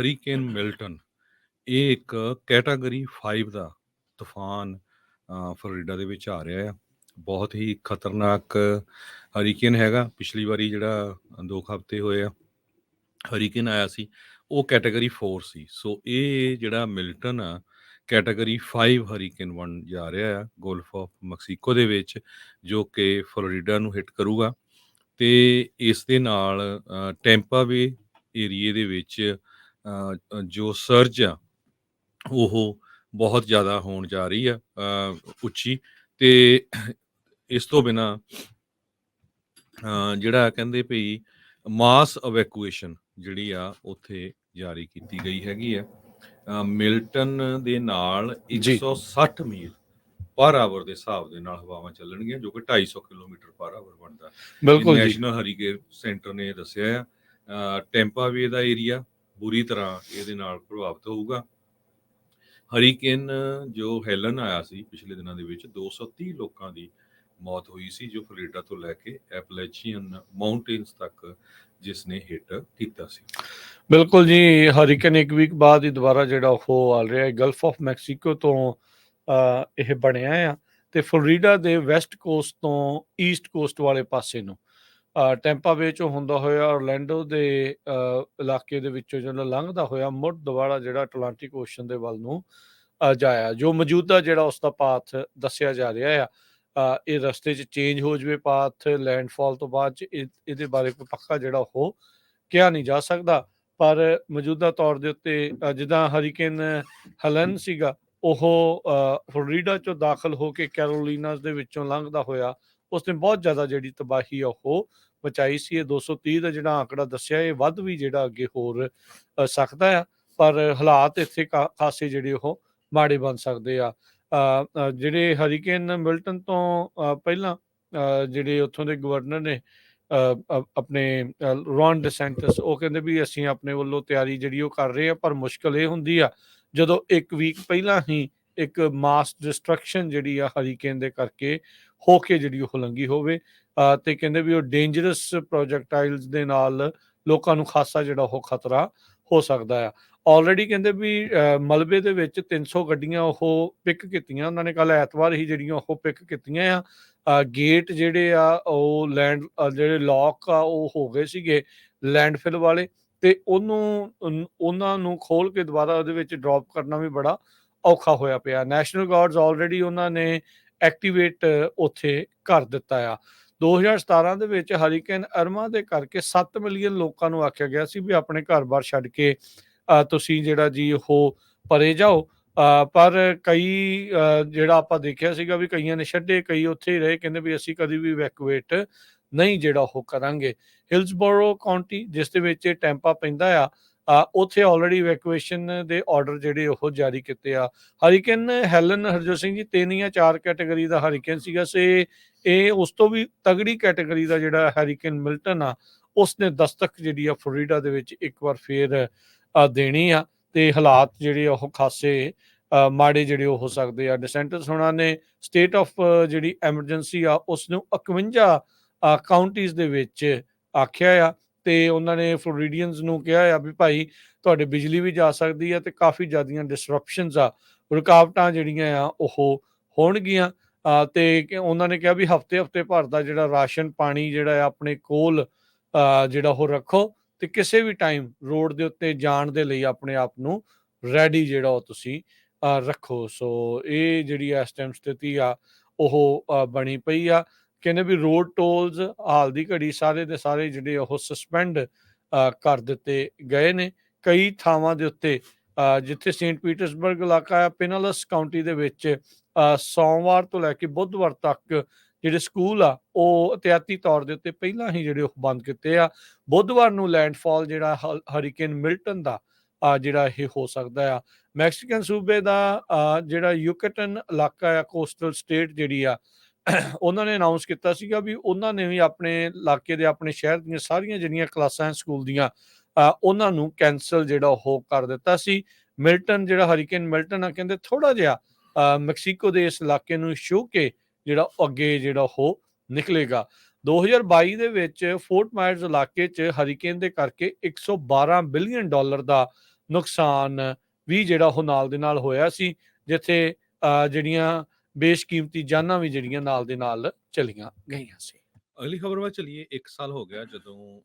Hurricane Milton ਇਹ ਇੱਕ category 5 ਦਾ ਤੂਫਾਨ ਫਲੋਰੀਡਾ ਦੇ ਵਿੱਚ ਆ ਰਿਹਾ ਆ। ਬਹੁਤ ਹੀ ਖਤਰਨਾਕ ਹਰੀਕੇਨ ਹੈਗਾ। ਪਿਛਲੀ ਵਾਰੀ ਜਿਹੜਾ ਦੋ ਕੁ ਹਫ਼ਤੇ ਹੋਏ ਆ ਹਰੀਕੇਨ ਆਇਆ ਸੀ ਉਹ ਕੈਟਾਗਰੀ 4 ਸੀ। ਸੋ ਇਹ ਜਿਹੜਾ ਮਿਲਟਨ ਆ ਕੈਟਾਗਰੀ 5 ਹਰੀਕੇਨ ਬਣ ਜਾ ਰਿਹਾ ਆ ਗੋਲਫ ਆਫ ਮੈਕਸੀਕੋ ਦੇ ਵਿੱਚ ਜੋ ਕਿ ਫਲੋਰੀਡਾ ਨੂੰ ਹਿੱਟ ਕਰੂਗਾ। ਤੇ ਇਸ ਦੇ ਨਾਲ ਅ, ਟੈਂਪਾ ਵੇ ਏਰੀਏ ਦੇ ਵਿੱਚ ਜੋ ਸਰਜ ਆ ਉਹ ਬਹੁਤ ਜ਼ਿਆਦਾ ਹੋਣ ਜਾ ਰਹੀ ਆ ਉੱਚੀ ਤੇ ਇਸ ਤੋਂ ਬਿਨਾ ਜਿਹੜਾ ਕਹਿੰਦੇ ਭਈ ਮਾਸ ਇਵੈਕੂਏਸ਼ਨ ਜਿਹੜੀ ਆ ਉੱਥੇ ਜਾਰੀ ਕੀਤੀ ਗਈ ਹੈਗੀ ਆ। ਮਿਲਟਨ ਦੇ ਨਾਲ ਜੀ। 160 ਮੀਲ ਪਰ ਆਵਰ ਦੇ ਹਿਸਾਬ ਦੇ ਨਾਲ ਹਵਾਵਾਂ ਚੱਲਣਗੀਆਂ ਜੋ ਕਿ 250 ਕਿਲੋਮੀਟਰ ਪਰ ਆਵਰ ਬਣਦਾ। ਬਿਲਕੁਲ ਜੀ। ਨੈਸ਼ਨਲ ਹਰੀਕੇਨ ਸੈਂਟਰ ਨੇ ਦੱਸਿਆ ਆ। ਟੈਂਪਾ ਵੇ ਦਾ ਏਰੀਆ ਬੁਰੀ ਤਰ੍ਹਾਂ ਇਹਦੇ ਨਾਲ ਪ੍ਰਭਾਵਿਤ ਹੋਊਗਾ। ਹਰੀਕੇਨ, ਜੋ ਹੈਲਨ ਆਇਆ ਸੀ ਪਿਛਲੇ ਦਿਨਾਂ ਦੇ ਵਿੱਚ 230 ਲੋਕਾਂ ਦੀ ਮੌਤ ਹੋਈ ਸੀ, ਜੋ ਫਲੋਰੀਡਾ ਤੋਂ ਲੈ ਕੇ ਐਪਲੇਚੀਅਨ ਮਾਊਂਟੇਨਸ ਤੱਕ, ਜਿਸ ਨੇ ਹਿੱਟ ਕੀਤਾ ਸੀ। ਬਿਲਕੁਲ ਜੀ, ਹਰੀਕਨ ਇੱਕ ਵੀਕ ਬਾਅਦ ਹੀ ਦੁਬਾਰਾ ਜਿਹੜਾ ਉਹ ਆ ਰਿਹਾ ਹੈ, ਗਲਫ ਆਫ ਮੈਕਸੀਕੋ ਤੋਂ ਇਹ ਬਣਿਆ ਆ। ਤੇ ਫਲੋਰੀਡਾ ਦੇ ਵੈਸਟ ਕੋਸਟ ਤੋਂ ਈਸਟ ਕੋਸਟ ਵਾਲੇ ਪਾਸੇ ਨੂੰ। ਟੈਂਪਾ ਵੇ ਚੋਂ ਹੁੰਦਾ ਹੋਇਆ ਔਰਲੈਂਡੋ ਦੇ ਇਲਾਕੇ ਦੇ ਵਿੱਚੋਂ ਜਦੋਂ ਲੰਘਦਾ ਹੋਇਆ ਮੁੜ ਦੁਬਾਰਾ ਜਿਹੜਾ ਅਟਲਾਂਟਿਕ ਓਸ਼ਨ ਦੇ ਵੱਲ ਨੂੰ ਜਾਇਆ ਜੋ ਮੌਜੂਦਾ ਜਿਹੜਾ ਉਸ ਦਾ ਪਾਥ ਦੱਸਿਆ ਜਾ ਰਿਹਾ ਆ ਇਹ ਰਸਤੇ 'ਚ ਚੇਂਜ ਹੋ ਜਵੇ ਪਾਥ ਲੈਂਡਫਾਲ ਤੋਂ ਬਾਅਦ 'ਚ ਇਹਦੇ ਬਾਰੇ ਕੋਈ ਪੱਕਾ ਜਿਹੜਾ ਉਹ ਕਿਹਾ ਨਹੀਂ ਜਾ ਸਕਦਾ। ਪਰ ਮੌਜੂਦਾ ਤੌਰ ਦੇ ਉੱਤੇ ਜਿੱਦਾਂ ਹਰੀਕੇਨ ਹਲਨ ਸੀਗਾ ਉਹ ਅ, ਫਲੋਰੀਡਾ ਚੋਂ ਦਾਖਲ ਹੋ ਕੇ ਕੈਰੋਲੀਨਾਸ ਦੇ ਵਿੱਚੋਂ ਲੰਘਦਾ ਹੋਇਆ ਉਸਨੇ ਬਹੁਤ ਜ਼ਿਆਦਾ ਜਿਹੜੀ ਤਬਾਹੀ ਆ ਉਹ ਪਹੁੰਚਾਈ ਸੀ ਇਹ 230 ਦਾ ਜਿਹੜਾ ਆંકੜਾ ਦੱਸਿਆ ਇਹ ਵੱਧ ਵੀ ਜਿਹੜਾ ਅੱਗੇ ਹੋਰ ਸਕਦਾ ਆ ਪਰ ਹਾਲਾਤ ਇੱਥੇ ਖਾਸੇ ਜਿਹੜੇ ਉਹ ਮਾੜੇ ਬਣ ਸਕਦੇ ਆ। ਜਿਹੜੇ ਹਰੀਕੇਨ ਮਿਲਟਨ ਤੋਂ ਪਹਿਲਾਂ ਜਿਹੜੇ ਉੱਥੋਂ ਦੇ ਗਵਰਨਰ ਨੇ ਅ, ਆਪਣੇ ਅ, ਰੌਨ ਡੈਸੈਂਟਸ ਉਹ ਕਹਿੰਦੇ ਵੀ ਅਸੀਂ ਆਪਣੇ ਵੱਲੋਂ ਤਿਆਰੀ ਜਿਹੜੀ ਉਹ ਕਰ ਰਹੇ ਆ ਪਰ ਮੁਸ਼ਕਲ ਇਹ ਹੁੰਦੀ ਆ ਜਦੋਂ ਇੱਕ ਵੀਕ ਪਹਿਲਾਂ ਹੀ ਇੱਕ ਮਾਸ ਡਿਸਟਰਕਸ਼ਨ ਜਿਹੜੀ ਆ ਹਰੀਕੇਨ ਦੇ ਕਰਕੇ ਹੋ ਕੇ ਜਿਹੜੀ ਉਹ ਲੰਗੀ ਹੋਵੇ ਤੇ ਕਹਿੰਦੇ ਵੀ ਉਹ ਡੇਂਜਰਸ ਪ੍ਰੋਜੈਕਟਾਈਲਸ ਦੇ ਨਾਲ ਲੋਕਾਂ ਨੂੰ ਖਾਸਾ ਜਿਹੜਾ ਉਹ ਖਤਰਾ ਹੋ ਸਕਦਾ ਆ। ਆਲਰੇਡੀ ਕਹਿੰਦੇ ਵੀ ਮਲਬੇ ਦੇ ਵਿੱਚ 300 ਗੱਡੀਆਂ ਉਹ ਪਿਕ ਕੀਤੀਆਂ, ਉਹਨਾਂ ਨੇ ਕੱਲ ਐਤਵਾਰ ਹੀ ਜਿਹੜੀਆਂ ਉਹ ਪਿਕ ਕੀਤੀਆਂ ਆ। ਗੇਟ ਜਿਹੜੇ ਆ, ਉਹ ਲੈਂਡ ਜਿਹੜੇ ਲੌਕ ਆ, ਉਹ ਹੋ ਗਏ ਸੀਗੇ ਲੈਂਡਫਿਲ ਵਾਲੇ ਤੇ ਉਹਨੂੰ ਉਹਨਾਂ ਨੂੰ ਖੋਲ ਕੇ ਦੁਬਾਰਾ ਉਹਦੇ ਵਿੱਚ ਡ੍ਰੌਪ ਕਰਨਾ ਵੀ ਬੜਾ ਔਖਾ ਹੋਇਆ ਪਿਆ। ਨੈਸ਼ਨਲ ਗਾਰਡਸ ਆਲਰੇਡੀ ਉਹਨਾਂ ਨੇ ਐਕਟੀਵੇਟ ਉੱਥੇ ਕਰ ਦਿੱਤਾ ਆ। 2017 ਦੇ ਵਿੱਚ ਹਰੀਕੇਨ ਅਰਮਾ ਦੇ ਕਰਕੇ 7 ਮਿਲੀਅਨ ਲੋਕਾਂ ਨੂੰ ਆਖਿਆ ਗਿਆ ਸੀ ਵੀ ਆਪਣੇ ਘਰ-ਬਾਰ ਛੱਡ ਕੇ ਤੁਸੀਂ ਜਿਹੜਾ ਜੀ ਉਹ ਪਰੇ ਜਾਓ। ਅ, ਪਰ ਕਈ ਜਿਹੜਾ ਆਪਾਂ ਦੇਖਿਆ ਸੀਗਾ ਵੀ ਕਈਆਂ ਨੇ ਛੱਡੇ ਕਈ ਉੱਥੇ ਹੀ ਰਹੇ ਕਹਿੰਦੇ ਵੀ ਅਸੀਂ ਕਦੀ ਵੀ ਇਵੈਕੂਏਟ ਨਹੀਂ ਜਿਹੜਾ ਉਹ ਕਰਾਂਗੇ। ਹਿਲਸਬੋਰੋ ਕਾਉਂਟੀ ਜਿਸ ਦੇ ਵਿੱਚ ਇਹ ਟੈਂਪਾ ਪੈਂਦਾ ਆ ਉੱਥੇ ਆਲਰੇਡੀ ਇਵੈਕੂਏਸ਼ਨ ਦੇ ਆਰਡਰ ਜਿਹੜੇ ਉਹ ਜਾਰੀ ਕੀਤੇ ਆ। ਹਰੀਕੇਨ ਹੈਲਨ ਹਰਜੋਤ ਸਿੰਘ ਜੀ ਤਿੰਨ ਜਾਂ ਚਾਰ ਕੈਟਾਗਰੀ ਦਾ ਹਰੀਕਨ ਸੀਗਾ ਸੇ। ਇਹ ਉਸ ਤੋਂ ਵੀ ਤਗੜੀ ਕੈਟਾਗਰੀ ਦਾ ਜਿਹੜਾ ਹਰੀਕੇਨ ਮਿਲਟਨ ਆ ਉਸ ਨੇ ਦਸਤਕ ਜਿਹੜੀ ਆ ਫਲੋਰੀਡਾ ਦੇ ਵਿੱਚ ਇੱਕ ਵਾਰ ਫੇਰ ਅ, ਦੇਣੀ ਆ ਤੇ ਹਾਲਾਤ ਜਿਹੜੇ ਆ ਉਹ ਖਾਸੇ ਮਾੜੇ ਜਿਹੜੇ ਉਹ ਹੋ ਸਕਦੇ ਆ। ਡਿਸੈਂਟਸ ਹੋਣਾ ਨੇ ਸਟੇਟ ਆਫ ਜਿਹੜੀ ਐਮਰਜੈਂਸੀ ਆ ਉਸ ਨੂੰ 51 ਕਾਉਂਟੀਜ਼ ਦੇ ਵਿੱਚ ਆਖਿਆ ਆ। ਤੇ ਉਹਨਾਂ ਨੇ ਫਲੋਰੀਡੀਅਨਸ ਨੂੰ ਕਿਹਾ ਆ ਵੀ ਭਾਈ ਤੁਹਾਡੇ ਬਿਜਲੀ ਵੀ ਜਾ ਸਕਦੀ ਆ ਤੇ ਕਾਫੀ ਜ਼ਿਆਦੀਆਂ ਡਿਸਰਪਸ਼ਨਸ ਆ ਰੁਕਾਵਟਾਂ ਜਿਹੜੀਆਂ ਆ ਉਹ ਹੋਣਗੀਆਂ। ਅ, ਤੇ ਉਹਨਾਂ ਨੇ ਕਿਹਾ ਵੀ ਹਫ਼ਤੇ ਹਫ਼ਤੇ ਭਰ ਦਾ ਜਿਹੜਾ ਰਾਸ਼ਨ ਪਾਣੀ ਜਿਹੜਾ ਆ ਆਪਣੇ ਕੋਲ ਜਿਹੜਾ ਉਹ ਰੱਖੋ ਤੇ ਕਿਸੇ ਵੀ ਟਾਈਮ ਰੋਡ ਦੇ ਉੱਤੇ ਜਾਣ ਦੇ ਲਈ ਆਪਣੇ ਆਪ ਨੂੰ ਰੈਡੀ ਜਿਹੜਾ ਉਹ ਤੁਸੀਂ ਰੱਖੋ। ਸੋ ਇਹ ਜਿਹੜੀ ਇਸ ਟਾਈਮ ਸਥਿਤੀ ਆ ਉਹ ਬਣੀ ਪਈ ਆ। ਕਹਿੰਦੇ ਵੀ ਰੋਡ ਟੋਲਸ ਹਾਲ ਦੀ ਘੜੀ ਸਾਰੇ ਦੇ ਸਾਰੇ ਜਿਹੜੇ ਉਹ ਸਸਪੈਂਡ ਕਰ ਦਿੱਤੇ ਗਏ ਨੇ। ਕਈ ਥਾਵਾਂ ਦੇ ਉੱਤੇ ਜਿੱਥੇ ਸੇਂਟ ਪੀਟਰਸਬਰਗ ਇਲਾਕਾ ਆ ਪਿਨਲਸ ਕਾਉਂਟੀ ਦੇ ਵਿੱਚ ਸੋਮਵਾਰ ਤੋਂ ਲੈ ਕੇ ਬੁੱਧਵਾਰ ਤੱਕ ਜਿਹੜੇ ਸਕੂਲ ਆ, ਉਹ ਇਤਿਆਤੀ ਤੌਰ ਦੇ ਉੱਤੇ ਪਹਿਲਾਂ ਹੀ ਜਿਹੜੇ ਉਹ ਬੰਦ ਕੀਤੇ ਆ। ਬੁੱਧਵਾਰ ਨੂੰ ਲੈਂਡਫਾਲ ਜਿਹੜਾ ਹ- ਹਰੀਕੇਨ ਮਿਲਟਨ ਦਾ ਜਿਹੜਾ ਇਹ ਹੋ ਸਕਦਾ ਆ। ਮੈਕਸੀਕਨ ਸੂਬੇ ਦਾ ਜਿਹੜਾ ਯੂਕੇਟਨ ਇਲਾਕਾ ਆ ਕੋਸਟਲ ਸਟੇਟ ਜਿਹੜੀ ਆ ਉਹਨਾਂ ਨੇ ਅਨਾਉਂਸ ਕੀਤਾ ਸੀਗਾ ਵੀ ਉਹਨਾਂ ਨੇ ਵੀ ਆਪਣੇ ਇਲਾਕੇ ਦੇ, ਆਪਣੇ ਸ਼ਹਿਰ ਦੀਆਂ ਸਾਰੀਆਂ ਜਿਹੜੀਆਂ ਕਲਾਸਾਂ ਸਕੂਲ ਦੀਆਂ ਉਹਨਾਂ ਨੂੰ ਕੈਨਸਲ ਜਿਹੜਾ ਉਹ ਕਰ ਦਿੱਤਾ ਸੀ। ਮਿਲਟਨ ਜਿਹੜਾ ਹਰੀਕੇਨ ਮਿਲਟਨ ਆ, ਕਹਿੰਦੇ ਥੋੜਾ ਜਿਹਾ ਮੈਕਸੀਕੋ ਦੇ ਇਸ ਇਲਾਕੇ ਨੂੰ ਛੂ ਕੇ ਜਿਹੜਾ ਅੱਗੇ ਜਿਹੜਾ ਉਹ ਨਿਕਲੇਗਾ। 2022 ਦੇ ਵਿੱਚ ਫੋਰਟ ਮਾਇਰਸ ਇਲਾਕੇ 'ਚ ਹਰੀਕੇਨ ਦੇ ਕਰਕੇ 112 ਬਿਲੀਅਨ ਡਾਲਰ ਦਾ ਨੁਕਸਾਨ ਵੀ ਜਿਹੜਾ ਉਹ ਨਾਲ ਦੇ ਨਾਲ ਹੋਇਆ ਸੀ, ਜਿੱਥੇ ਜਿਹੜੀਆਂ ਬੇਸ਼ਕੀਮਤੀ ਜਾਨਾਂ ਵੀ ਜਿਹੜੀਆਂ ਨਾਲ ਦੇ ਨਾਲ ਚਲੀਆਂ ਗਈਆਂ ਸੀ। ਅਗਲੀ ਖਬਰ ਵੱਲ ਚਲੀਏ 1 ਸਾਲ ਹੋ ਗਿਆ ਜਦੋਂ